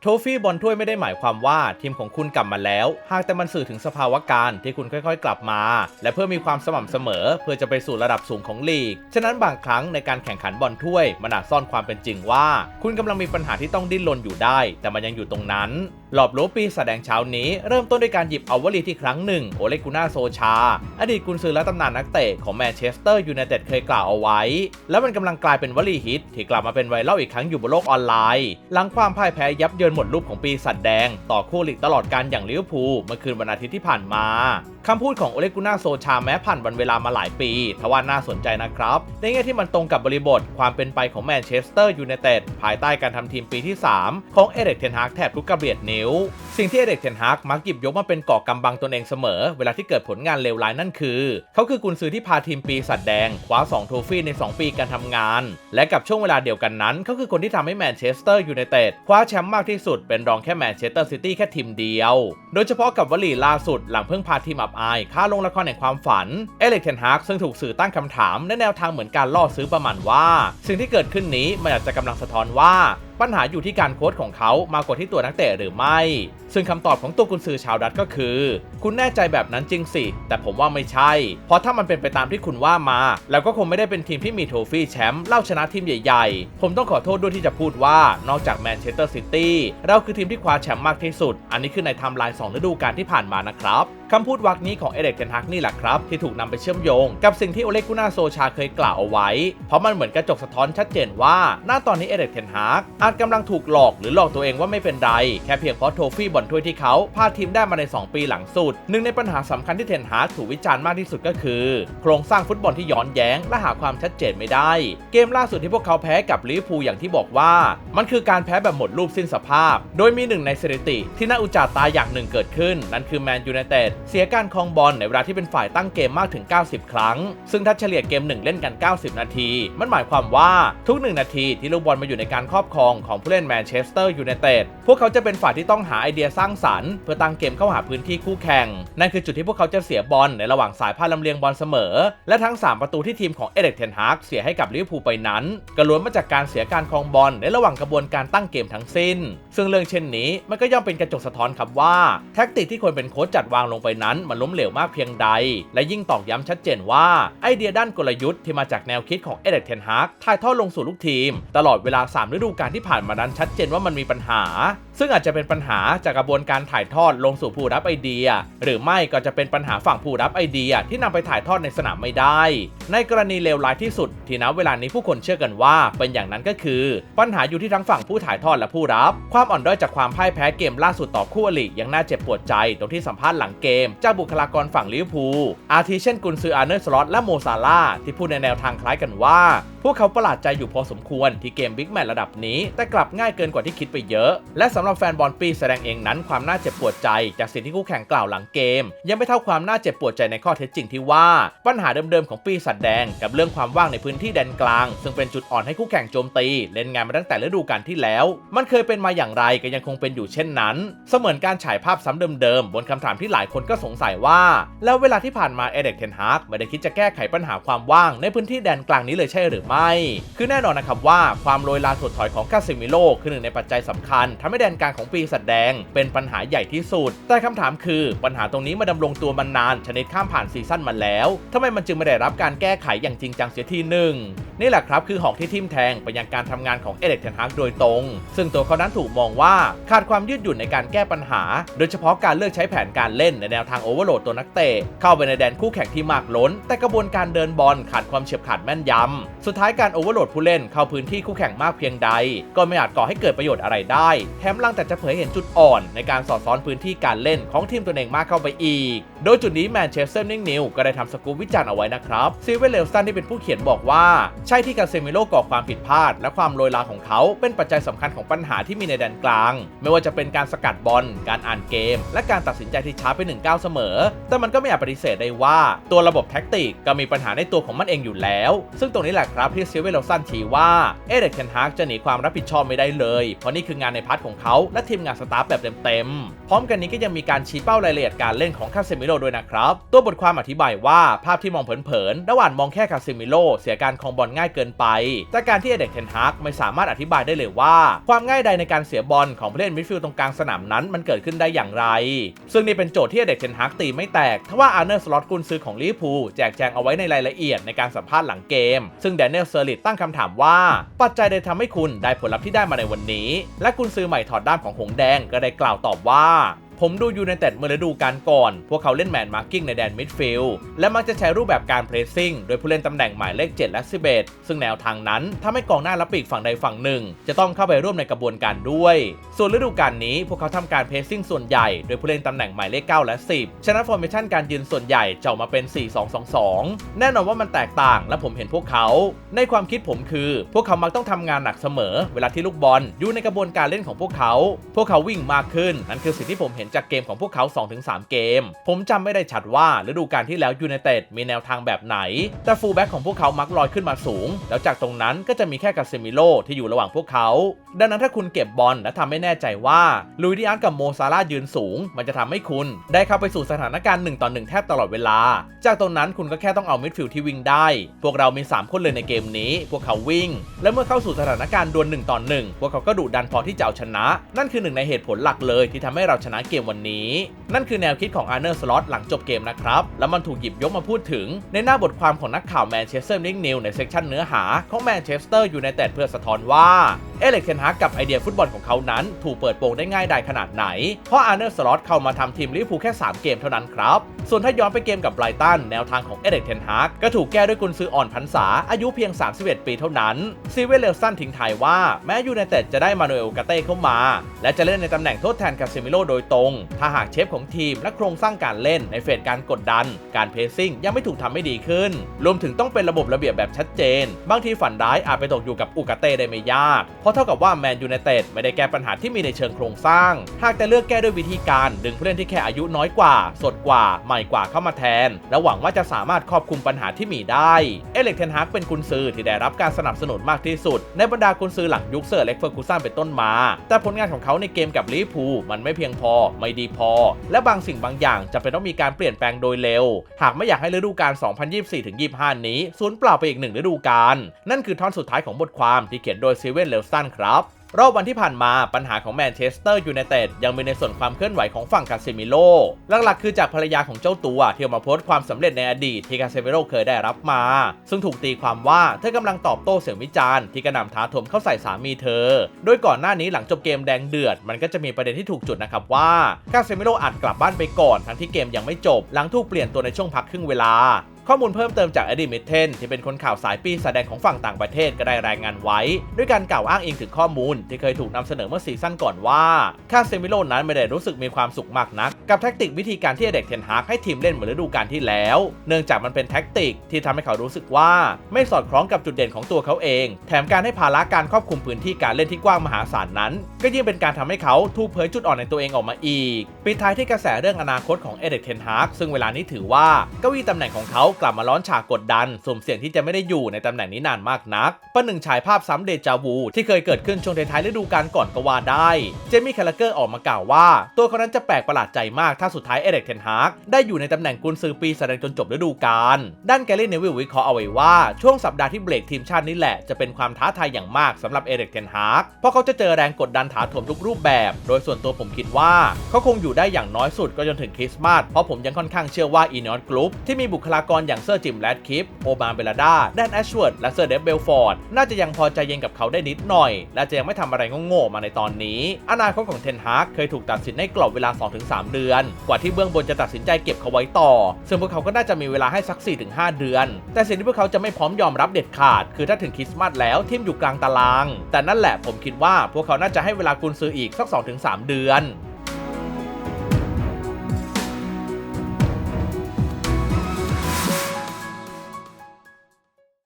โทฟี่บอลถ้วยไม่ได้หมายความว่าทีมของคุณกลับมาแล้ว หากแต่มันสื่อถึงสภาวะการที่คุณค่อยๆ กลับมา และเพื่อมีความสม่ำเสมอ เพื่อจะไปสู่ระดับสูงของลีก ฉะนั้นบางครั้งในการแข่งขันบอลถ้วยมันอาจซ่อนความเป็นจริงว่า คุณกำลังมีปัญหาที่ต้องดิ้นรนอยู่ได้ แต่มันยังอยู่ตรงนั้นหลอบรู้ปีแสดงเช้านี้เริ่มต้นด้วยการหยิบเอาวลีที่ครั้งหนึ่งโอเลกูน่าโซชา อดีตกุนซือและตำนานนักเตะของแมนเชสเตอร์ยูไนเต็ดเคยกล่าวเอาไว้ และมันกำลังกลายเป็นวลีฮิตที่กลับมาเป็นไวรัลอีกครั้งอยู่บนโลกออนไลน์ หลังความพ่ายแพ้ยับเยินหมดรูปของปีศาจแดง ต่อคู่หลีกตลอดการอย่างลิเวอร์พูลเมื่อคืนวันอาทิตย์ที่ผ่านมา คำพูดของโอเลกุน่าโซชาแม้ผ่านวันเวลามาหลายปี ทว่าน่าสนใจนะครับ ในแง่ที่มันตรงกับบริบทความเป็นไปของแมนเชสเตอร์ยูไนเต็ดภายใต้การทำทีมปีที่ 3 ของเอเร็กเทนฮากแทบทุกกระเบียดนิ้ว สิ่งที่เอเดกเทนฮากมักหยิบยกมาเป็นเกาะกำบังตนเองเสมอ เวลาที่เกิดผลงานเลวร้ายนั่นคือ เขาคือกุนซือที่พาทีมปีศาจแดงคว้า2โทฟี่ใน 2 ปีการทำงาน และกับช่วงเวลาเดียวกันนั้น เขาคือคนที่ทำให้แมนเชสเตอร์ยูไนเต็ดคว้าแชมป์มากที่สุดเป็นรองแค่แมนเชสเตอร์ซิตี้แค่ทีมเดียว โดยเฉพาะกับวลีล่าสุดหลังเพิ่งพาทีมอับอายค่าลงละครแห่งความฝันเอเล็กเทนฮากซึ่งถูกสื่อตั้งคำถามในแนวทางเหมือนการล่อซื้อประมาณว่า สิ่งที่เกิดขึ้นนี้มันอาจจะกำลังสะท้อนว่า ปัญหาอยู่ที่การโค้ชของเขามากกว่าที่ตัวนักเตะหรือไม่ ซึ่งคำตอบของตัวกุนซือชาวดัตก็คือ คุณแน่ใจแบบนั้นจริงสิ แต่ผมว่าไม่ใช่ เพราะถ้ามันเป็นไปตามที่คุณว่ามา แล้วก็คงไม่ได้เป็นทีมที่มีโทฟี่แชมป์เล่าชนะทีมใหญ่ๆ ผมต้องขอโทษด้วยที่จะพูดว่านอกจากแมนเชสเตอร์ซิตี้เราคือทีมที่คว้าแชมป์มากที่สุด อันนี้คือในไทม์ไลน์2ฤดูกาลที่ผ่านมานะครับคำพูดวักนี้ของเอเดกเทนฮักนี่แหละครับ ที่ถูกนำไปเชื่อมโยง กับสิ่งที่โอเลกุน่าโซชาเคยกล่าวเอาไว้ เพราะมันเหมือนกระจกสะท้อนชัดเจนว่าหน้าตอนนี้เอเดกเทนฮักอาจกำลังถูกหลอกหรือหลอกตัวเองว่าไม่เป็นไร แค่เพียงเพราะโทฟี่บอลถ้วยที่เขาพาทีมได้มาใน 2 ปีหลังสุด หนึ่งในปัญหาสำคัญที่เทนฮากถูกวิจารณ์มากที่สุดก็คือ โครงสร้างฟุตบอลที่ย้อนแย้ง และหาความชัดเจนไม่ได้ เกมล่าสุดที่พวกเขาแพ้กับลิเวอร์พูลอย่างที่บอกว่า มันคือการแพ้แบบหมดรูปสิ้นสภาพ โดยมีหนึ่งในสถิติที่น่าอุจจาตาอย่างหนึ่งเกิดขึ้น นั่นคือแมนยูไนเต็ดเสียการครองบอลในเวลาที่เป็นฝ่ายตั้งเกมมากถึง 90 ครั้ง ซึ่งถ้าเฉลี่ยเกมหนึ่งเล่นกัน 90 นาที มันหมายความว่าทุก 1 นาทีที่ลูกบอลมาอยู่ในการครอบครองของผู้เล่นแมนเชสเตอร์ยูไนเต็ดพวกเขาจะเป็นฝ่ายที่ต้องหาไอเดียสร้างสรรค์เพื่อตั้งเกมเข้าหาพื้นที่คู่แข่ง นั่นคือจุดที่พวกเขาจะเสียบอลในระหว่างสายพาลำเลียงบอลเสมอ และทั้ง 3 ประตูที่ทีมของเอเด็กเทนฮากเสียให้กับลิเวอร์พูลไปนั้นก็ล้วนมาจากการเสียการครองบอลในระหว่างกระบวนการตั้งเกมทั้งสิ้น ซึ่งเรื่องเช่นนี้มันก็ย่อมเป็นกระจกสะท้อนครับว่าแท็กติกที่ควรเป็นโค้ชจัดวางลงไปนั้นมันล้มเหลวมากเพียงใด และยิ่งตอกย้ำชัดเจนว่าไอเดียด้านกลยุทธ์ที่มาจากแนวคิดของเอเด็กเทนฮากถ่ายทอดลงสู่ลูกทีม ตลอดเวลา 3 ฤดูกาลที่ผ่านมานั้นชัดเจนว่ามันมีปัญหา ซึ่งอาจจะเป็นปัญหาจากกระบวนการถ่ายทอดลงสู่ผู้รับไอเดีย หรือไม่ก็จะเป็นปัญหาฝั่งผู้รับไอเดียที่นำไปถ่ายทอดในสนามไม่ได้ ในกรณีเลวร้ายที่สุด ที่ณเวลานี้ผู้คนเชื่อกันว่า เป็นอย่างนั้นก็คือ ปัญหาอยู่ที่ทั้งฝั่งผู้ถ่ายทอดและผู้รับ ความอ่อนด้อยจากความพ่ายแพ้เกมล่าสุดต่อคู่อริยังน่าเจ็บปวดใจตรงที่สัมภาษณ์หลังเกมจากบุคลากรฝั่งลิเวอร์พูลอาทิเช่นกุนซืออาร์เนอร์สล็อตและโมซาลาที่พูดในแนวทางคล้ายกันว่า วกเขาประหลาดใจอยู่พอสมควรที่เกมบิ๊กแมตระดับนี้ แต่กลับง่ายเกินกว่าที่คิดไปเยอะ และสำหรับแฟนบอลปีแสดงเองนั้นความน่าเจ็บปวดใจ จากสิ่งที่คู่แข่งกล่าวหลังเกม ยังไม่เท่าความน่าเจ็บปวดใจในข้อเท็จจริงที่ว่า ปัญหาเดิมๆของปีศาจแดง กับเรื่องความว่างในพื้นที่แดนกลาง ซึ่งเป็นจุดอ่อนให้คู่แข่งโจมตี เล่นงานมาตั้งแต่ฤดูกาลที่แล้ว มันเคยเป็นมาอย่างไรก็ยังคงเป็นอยู่เช่นนั้น เสมือนการฉายภาพซ้ำเดิมๆบนคำถามที่หลายคนก็สงสัยว่า แล้วเวลาที่ผ่านมาเอเด็กเทนฮาร์กไม่ได้คิดจะแก้ไขปัญหาความว่างในพื้นที่แดนกลางนี้เลยใช่หรือไม่คือแน่นอนนะครับว่าความโรยลาถดถอยของคาซิมิโลคือหนึ่งในปัจจัยสำคัญทำให้แดนกลางของปีศาจแดง เป็นปัญหาใหญ่ที่สุด แต่คำถามคือปัญหาตรงนี้มาดำรงตัวมานาน ชนิดข้ามผ่านซีซั่นมาแล้วทำไมมันจึงไม่ได้รับการแก้ไขอย่างจริงจังเสียทีหนึ่งนี่แหละครับคือหอกที่ทิ่มแทงไปยังการทำงานของเอเด็กเทนฮากโดยตรง ซึ่งตัวเขานั้นถูกมองว่าขาดความยืดหยุ่นในการแก้ปัญหา โดยเฉพาะการเลือกใช้แผนการเล่นในแนวทางโอเวอร์โหลดตัวนักเตะเข้าไปในแดนคู่แข่งที่มากล้น แต่กระบวนการเดินบอลขาดความเฉียบขาดแม่นยำสุดท้ายการโอเวอร์โหลดผู้เล่นเข้าพื้นที่คู่แข่งมากเพียงใด ก็ไม่อาจก่อให้เกิดประโยชน์อะไรได้ แถมลังแต่จะเผยเห็นจุดอ่อนในการสอดซ้อนพื้นที่การเล่นของทีมตัวเองมากเข้าไปอีกโดยจุดนี้แมนเชสเตอร์นิงนิวก็ได้ทำสกู๊ปวิจารณ์เอาไว้นะครับซีเวลเลลสันที่เป็นผู้เขียนบอกว่า ใช่ที่กาเซมิโลก่อความผิดพลาด และความโรยลาของเขาเป็นปัจจัยสำคัญของปัญหาที่มีในแดนกลาง ไม่ว่าจะเป็นการสกัดบอล การอ่านเกม และการตัดสินใจที่ช้าไปหนึ่งก้าวเสมอ แต่มันก็ไม่อาจปฏิเสธได้ว่า ตัวระบบแท็กติกก็มีปัญหาในตัวของมันเองอยู่แล้ว ซึ่งตรงนี้แหละครับที่ซีเวลเลลสันชี้ว่าเอเดกเทนฮากจะหนีความรับผิดชอบไม่ได้เลย เพราะนี่คืองานในพาร์ทของเขาและทีมงานสตาฟแบบเต็มๆพร้อมกันนี้ก็ยังมีการชี้เป้ารายละเอียดการเล่นของคาเซมิมิโลด้วยนะครับ ตัวบทความอธิบายว่าภาพที่มองเผินๆระหว่างมองแค่คาซิมิโลเสียการครองบอลง่ายเกินไปแต่การที่เอเด็กเทนฮากไม่สามารถอธิบายได้เลยว่า ความง่ายใดในการเสียบอลของผู้เล่นมิดฟิลด์ตรงกลางสนามนั้นมันเกิดขึ้นได้อย่างไร ซึ่งนี่เป็นโจทย์ที่เอเด็กเทนฮากตีไม่แตกทว่าอาร์เนอร์สล็อตกุนซือของลิเวอร์พูลแจกแจงเอาไว้ในรายละเอียดในการสัมภาษณ์หลังเกม ซึ่งแดเนียลเซอร์ลิตตั้งคำถามว่า ปัจจัยใดทำให้คุณได้ผลลัพธ์ที่ได้มาในวันนี้ และกุนซื้อใหม่ถอดด้ามของหงแดงก็ได้กล่าวตอบว่า ผมดูยูไนเต็ดเมื่อฤดูกาลก่อน พวกเขาเล่นแมนมาร์กิ้งในแดนมิดฟิลด์และมักจะใช้รูปแบบการเพรสซิ่งโดยผู้เล่นตำแหน่งหมายเลข 7 และ 11 ซึ่งแนวทางนั้นทำให้กองหน้าและปีกฝั่งใดฝั่งหนึ่ง จะต้องเข้าไปร่วมในกระบวนการด้วย ส่วนฤดูกาลนี้พวกเขาทำการเพรสซิ่งส่วนใหญ่โดยผู้เล่นตำแหน่งหมายเลข 9 และ 10ฉะนั้นฟอร์เมชันการยืนส่วนใหญ่จะออกมาเป็น 4-2-2-2 แน่นอนว่ามันแตกต่างและผมเห็นพวกเขา ในความคิดผมคือ พวกเขามักต้องทำงานหนักเสมอ เวลาที่ลูกบอลอยู่ในกระบวนการเล่นของพวกเขา พวกเขาวิ่งมากขึ้นนั่นคือสิ่งที่ผมเห็นจากเกมของพวกเขา 2-3 เกม ผมจำไม่ได้ชัดว่าฤดูกาลที่แล้วยูไนเต็ดมีแนวทางแบบไหน แต่ฟูลแบ็กของพวกเขามักลอยขึ้นมาสูง แล้วจากตรงนั้นก็จะมีแค่กาเซมิโลที่อยู่ระหว่างพวกเขา ดังนั้นถ้าคุณเก็บบอลและทำให้แน่ใจว่าลุยดิอันกับโมซาร่ายืนสูง มันจะทำให้คุณ ได้เข้าไปสู่สถานการณ์1ต่อ1แทบตลอดเวลา จากตรงนั้นคุณก็แค่ต้องเอามิดฟิลด์ที่วิ่งได้ พวกเรามี 3 คนเลยในเกมนี้ พวกเขาวิ่ง และเมื่อเข้าสู่สถานการณ์ดวล1ต่อ1พวกเขาก็ดุดันพอที่จะเอาชนะ นั่นคือหนึ่งในเหตุผลหลักเลยที่ทำให้เราชนะเกมวันนี้ นั่นคือแนวคิดของอาร์เนอร์สล็อตหลังจบเกมนะครับ แล้วมันถูกหยิบยกมาพูดถึง ในหน้าบทความของนักข่าวแมนเชสเตอร์นิกนิวในเซกชันเนื้อหาของแมนเชสเตอร์อยู่ในแต่เพื่อสะท้อนว่า เอเล็กเทนฮากกับไอเดียฟุตบอลของเขานั้น ถูกเปิดโปงได้ง่ายดายขนาดไหน เพราะอาร์เนอร์สล็อตเข้ามาทำทีมลิเวอร์พูลแค่ 3 เกมเท่านั้นครับ ส่วนถ้าย้อนไปเกมกับไบรตันแนวทางของเอเล็กเทนฮากก็ถูกแก้ด้วยกุนซืออ่อนพันษาอายุเพียง 31 ปีเท่านั้นซีเวลเลสันทิ้งท้ายว่าแม้ยูไนเต็ดจะได้มานูเอลกาเต้เข้ามา และจะเล่นในตำแหน่งทดแทนคาเซมิโลโดยตรง ถ้าหากเชฟของทีมและโครงสร้างการเล่นในเฟสการกดดัน การเพสซิ่งยังไม่ถูกทำให้ดีขึ้น รวมถึงต้องเป็นระบบระเบียบแบบชัดเจน บางทีฝันร้ายอาจไปตกอยู่กับอุกาเต้ได้ไม่ยากราะเท่ากับว่าแมนยูไนเต็ดไม่ได้แก้ปัญหาที่มีในเชิงโครงสร้าง หากแต่เลือกแก้ด้วยวิธีการดึงผู้เล่นที่แค่อายุน้อยกว่า สดกว่า ใหม่กว่าเข้ามาแทน และหวังว่าจะสามารถครอบคลุมปัญหาที่มีได้ เอเล็กเทนฮากเป็นกุนซือที่ได้รับการสนับสนุนมากที่สุด ในบรรดากุนซือหลังยุคเซอร์เล็กเฟอร์กูสันเป็นต้นมา แต่ผลงานของเขาในเกมกับลิเวอร์พูลมันไม่เพียงพอ ไม่ดีพอ และบางสิ่งบางอย่างจะเป็นต้องมีการเปลี่ยนแปลงโดยเร็ว หากไม่อยากให้ฤดูกาล 2024-25 นี้สูญเปล่าไปอีกหนึ่งฤดูกาล นั่นคือท่อนสุดท้ายของบทความที่เขียนโดยซีเวนเลลสันครับรอบวันที่ผ่านมาปัญหาของแมนเชสเตอร์ยูไนเต็ดยังมีในส่วนความเคลื่อนไหวของฝั่งคาเซมิโลหลักๆ คือจากภรรยาของเจ้าตัวที่ออกมาโพสต์ความสำเร็จในอดีตที่คาเซมิโลเคยได้รับมา ซึ่งถูกตีความว่าเธอกำลังตอบโต้เสียงวิจารณ์ที่กระหน่ำท้าทมเข้าใส่สามีเธอ โดยก่อนหน้านี้หลังจบเกมแดงเดือด มันก็จะมีประเด็นที่ถูกจุดนะครับว่าคาเซมิโลอาจกลับบ้านไปก่อนทั้งที่เกมยังไม่จบ หลังถูกเปลี่ยนตัวในช่วงพักครึ่งเวลา ข้อมูลเพิ่มเติมจากอดีมิเทนที่เป็นคนข่าวสายปีแสดงของฝั่งต่างประเทศก็ได้รายงานไว้ ด้วยการกล่าวอ้างอิงถึงข้อมูล ที่เคยถูกนำเสนอเมื่อซีซั่นก่อนว่าคาเซมิโลนั้นไม่ได้รู้สึกมีความสุขมากนัก กับแท็กติกวิธีการที่เด็กเทนฮากให้ทีมเล่นเหมือนฤดูกาลที่แล้ว เนื่องจากมันเป็นแท็กติกที่ทำให้เขารู้สึกว่าไม่สอดคล้องกับจุดเด่นของตัวเขาเอง แถมการให้ภาระการครอบคลุมพื้นที่การเล่นที่กว้างมหาศาลนั้น ก็ยิ่งเป็นการทำให้เขาถูกเผยจุดอ่อนในตัวเองออกมาอีก ปิดท้ายที่กระแสเรื่องอนาคตของเอเด็กเทนฮากซึ่งเวลานี้ถือว่าเก้าอี้ตำแหน่งของเขากลับมาล้อนฉากกดดันสุ่มเสี่ยงที่จะไม่ได้อยู่ในตำแหน่งนี้นานมากนักประหนึ่งฉายภาพซ้ำเดจาวูที่เคยเกิดขึ้นช่วงท้ายๆฤดูกาลก่อนก็ว่าได้ เจมี่คาราเกอร์ออกมากล่าวว่า ตัวเขานั้นจะแปลกประหลาดใจมากถ้าสุดท้ายเอเด็กเทนฮากได้อยู่ในตำแหน่งกุนซือปีแสดงจนจบฤดูกาลด้านแกลลี่เนวิลวิเคราะห์เอาไว้ว่าช่วงสัปดาห์ที่เบรกทีมชาตินี้แหละจะเป็นความท้าทายอย่างมากสำหรับเอเด็กเทนฮากเพราะเขาจะเจอแรงกดดันถาโถมทุกรูปแบบ โดยส่วนตัวผมคิดว่าเขาคงอยู่ได้อย่างน้อยสุดก็จนถึงคริสต์มาส เพราะผมยังค่อนข้างเชื่อว่าอีนอตกรุ๊ปที่มีบุคลากรอย่างเซอร์จิมแรดคิป โอมาเบลดา แดนแอชเวิร์ด และเซอร์เดฟเบลฟอร์ด น่าจะยังพอใจเย็นกับเขาได้นิดหน่อย และจะยังไม่ทำอะไรโง่ๆมาในตอนนี้ อนาคตของเทนฮากเคยถูกตัดสินในกรอบเวลา 2-3 เดือน กว่าที่เบื้องบนจะตัดสินใจเก็บเขาไว้ต่อ ซึ่งพวกเขาก็น่าจะมีเวลาให้สัก 4-5 เดือน แต่สิ่งที่พวกเขาจะไม่พร้อมยอมรับเด็ดขาด คือถ้าถึงคริสต์มาสแล้วทีมอยู่กลางตาราง แต่นั่นแหละผมคิดว่าพวกเขาน่าจะให้เวลากุนซืออีกสัก 2-3 เดือน